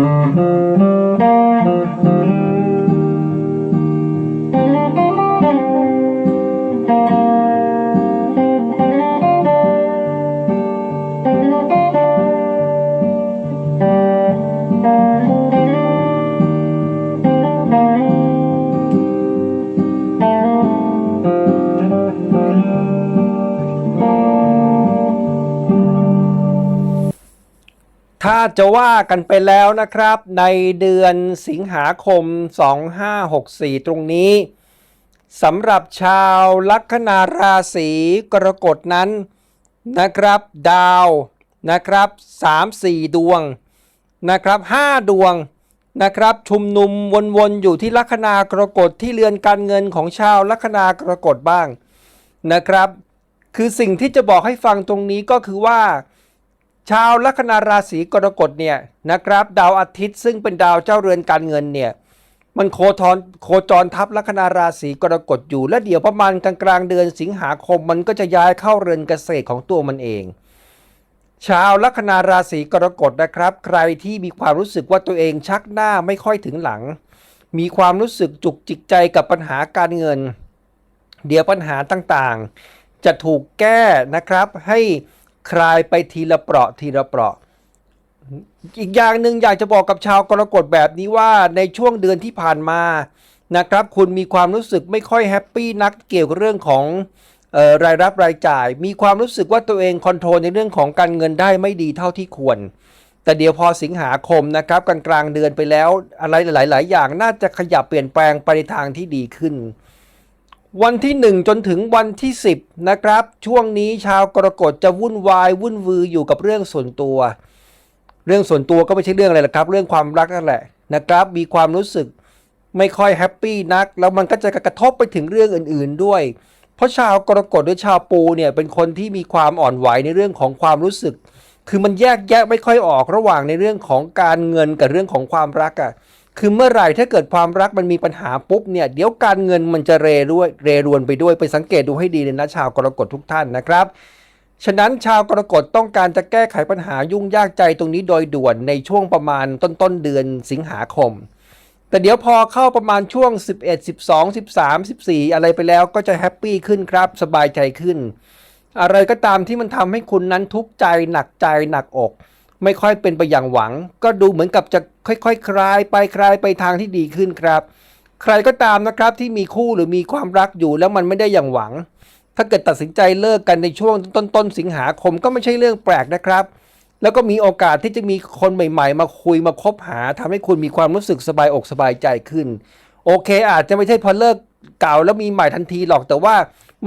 Música ถ้าจะว่ากันไปแล้วนะครับ ในเดือนสิงหาคม 2564 ตรงนี้สำหรับชาวลัคนาราศีกรกฎนั้นนะครับ ดาวนะครับ 3-4 ดวงนะครับ 5 ดวงนะครับชุมนุมวนๆอยู่ที่ลัคนากรกฎที่เรือนการเงินของชาวลัคนากรกฎบ้างนะครับ คือสิ่งที่จะบอกให้ฟังตรงนี้ก็คือว่า ชาวลัคนาราศีกรกฎเนี่ยนะครับ ดาวอาทิตย์ซึ่งเป็นดาวเจ้าเรือนการเงินเนี่ยมันโคทอนโคจรทับลัคนาราศีกรกฎอยู่และเดี๋ยวประมาณกลางกลางเดือนสิงหาคมมันก็จะย้ายเข้าเรือนเกษตรของตัวมันเอง ชาวลัคนาราศีกรกฎนะครับ ใครที่มีความรู้สึกว่าตัวเองชักหน้าไม่ค่อยถึงหลัง มีความรู้สึกจุกจิกใจกับปัญหาการเงิน เดี๋ยวปัญหาต่างๆ จะถูกแก้นะครับให้ คลายไปทีละเปราะทีละเปราะ อีกอย่างหนึ่งอยากจะบอกกับชาวกรกฎแบบนี้ว่าในช่วงเดือนที่ผ่านมานะครับ คุณมีความรู้สึกไม่ค่อยแฮปปี้นักเกี่ยวกับเรื่องของออรายรับรายจ่าย มีความรู้สึกว่าตัวเองคอนโทรลในเรื่องของการเงินได้ไม่ดีเท่าที่ควร แต่เดี๋ยวพอสิงหาคมนะครับกลางกลางเดือนไปแล้วอะไรหลาย ๆ อย่างน่าจะขยับเปลี่ยนแปลงไปในทางที่ดีขึ้น วันที่ 1 จนถึงวันที่ 10 นะครับ ช่วงนี้ชาวกรกฎจะวุ่นวายวุ่นวืออยู่กับเรื่องส่วนตัว เรื่องส่วนตัวก็ไม่ใช่เรื่องอะไรหรอกครับ เรื่องความรักนั่นแหละนะครับ มีความรู้สึกไม่ค่อยแฮปปี้นัก แล้วมันก็จะกระทบไปถึงเรื่องอื่น ๆด้วย เพราะชาวกรกฎหรือชาวปูเนี่ยเป็นคนที่มีความอ่อนไหวในเรื่องของความรู้สึก คือมันแยกแยะไม่ค่อยออกระหว่างในเรื่องของการเงินกับเรื่องของความรักอะ่ะ คือเมื่อไหร่ถ้าเกิดความรักมันมีปัญหาปุ๊บเนี่ยเดี๋ยวการเงินมันจะเรด้วยเรรวนไปด้วยไปสังเกตดูให้ดีเลยนะชาวกรกฎทุกท่านนะครับ ฉะนั้นชาวกรกฎต้องการจะแก้ไขปัญหายุ่งยากใจตรงนี้โดยด่วนในช่วงประมาณต้นต้นเดือนสิงหาคม แต่เดี๋ยวพอเข้าประมาณช่วง 11 12 13 14 อะไรไปแล้วก็จะแฮปปี้ขึ้นครับสบายใจขึ้น อะไรก็ตามที่มันทำให้คุณนั้นทุกข์ใจหนักใจหนักอก ไม่ค่อยเป็นไปอย่างหวัง ก็ดูเหมือนกับจะค่อยๆคคลายไปคลายไปทางที่ดีขึ้นครับ ใครก็ตามนะครับที่มีคู่หรือมีความรักอยู่แล้วมันไม่ได้อย่างหวัง ถ้าเกิดตัดสินใจเลิกกันในช่วงต้นต้นๆสิงหาคมก็ไม่ใช่เรื่องแปลกนะครับ แล้วก็มีโอกาสที่จะมีคนใหม่ ๆ มาคุยมาคบหาทำให้คุณมีความรู้สึกสบายอกสบายใจขึ้น โอเค อาจจะไม่ใช่พอเลิกเก่าแล้วมีใหม่ทันทีหรอกแต่ว่า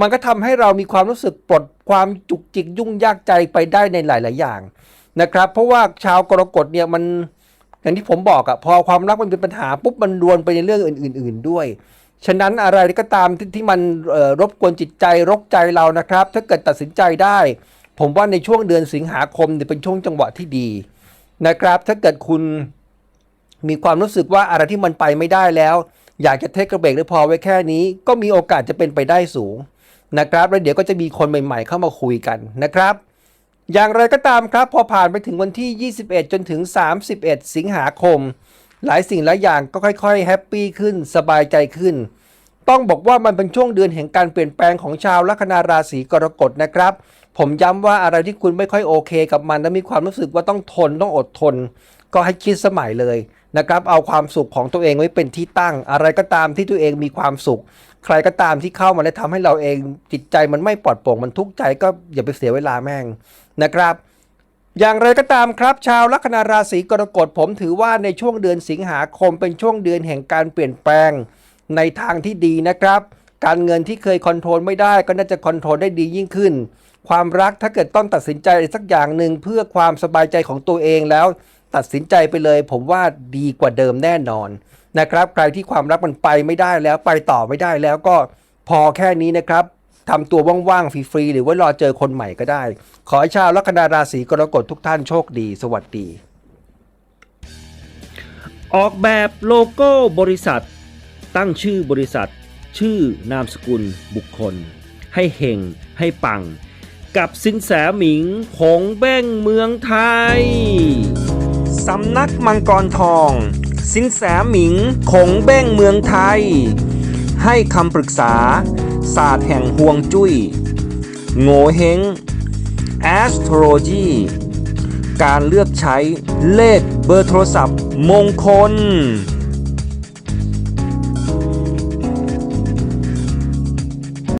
มันก็ทำให้เรามีความรู้สึกปลดความจุกจิกยุ่งยากใจไปได้ในหลาย ๆ อย่าง นะครับ เพราะว่าชาวกรกฎเนี่ยมันอย่างที่ผมบอกอะพอความรักมันเป็นปัญหาปุ๊บมันรวนไปในเรื่องอื่น ๆ ด้วย ฉะนั้นอะไรก็ตามที่ที่มันรบกวนจิตใจรกใจเรานะครับ ถ้าเกิดตัดสินใจได้ ผมว่าในช่วงเดือนสิงหาคมเนี่ยเป็นช่วงจังหวะที่ดีนะครับ ถ้าเกิดคุณมีความรู้สึกว่าอะไรที่มันไปไม่ได้แล้ว อยากจะเทคกระเบกหรือพอไว้แค่นี้ ก็มีโอกาสจะเป็นไปได้สูงนะครับ แล้วเดี๋ยวก็จะมีคนใหม่ ๆ เข้ามาคุยกันนะครับ อย่างไรก็ตามครับ พอผ่านไปถึงวันที่ 21 จนถึง 31 สิงหาคม หลายสิ่งหลายอย่างก็ค่อยๆ แฮปปี้ขึ้นสบายใจขึ้น ต้องบอกว่ามันเป็นช่วงเดือนแห่งการเปลี่ยนแปลงของชาวลัคนาราศีกรกฎนะครับ ผมย้ำว่าอะไรที่คุณไม่ค่อยโอเคกับมัน และมีความรู้สึกว่าต้องทนต้องอดทน ก็ให้คิดสมัยเลยนะครับเอาความสุขของตัวเองไว้เป็นที่ตั้ง อะไรก็ตามที่ตัวเองมีความสุข ใครก็ตามที่เข้ามาและทำให้เราเองจิตใจมันไม่ปลอดโปร่งมันทุกข์ใจก็อย่าไปเสียเวลาแม่งนะครับอย่างไรก็ตามครับ ชาวลัคนาราศีกรกฎผมถือว่าในช่วงเดือนสิงหาคมเป็นช่วงเดือนแห่งการเปลี่ยนแปลงในทางที่ดีนะครับ การเงินที่เคยคอนโทรลไม่ได้ก็น่าจะคอนโทรลได้ดียิ่งขึ้น ความรักถ้าเกิดต้องตัดสินใจสักอย่างหนึ่งเพื่อความสบายใจของตัวเองแล้ว ตัดสินใจไปเลย ผมว่าดีกว่าเดิมแน่นอน นะครับใครที่ความรักมันไปไม่ได้แล้วไปต่อไม่ได้แล้วก็พอแค่นี้นะครับทำตัวว่างๆฟรีๆหรือว่ารอเจอคนใหม่ก็ได้ ขอให้ชาวลัคนาราศีกรกฎทุกท่านโชคดี สวัสดี ออกแบบโลโก้บริษัท ตั้งชื่อบริษัท ชื่อนามสกุลบุคคล ให้เฮงให้ปัง กับสินแสหมิงของแบ้งเมืองไทยสำนักมังกรทอง สินแสหมิงคงเบ้งเมืองไทย ให้คำปรึกษา ศาสตร์แห่งห่วงจุย้ย โงเฮง Astrology การเลือกใช้เลขเบอร์โทรศัพท์มงคล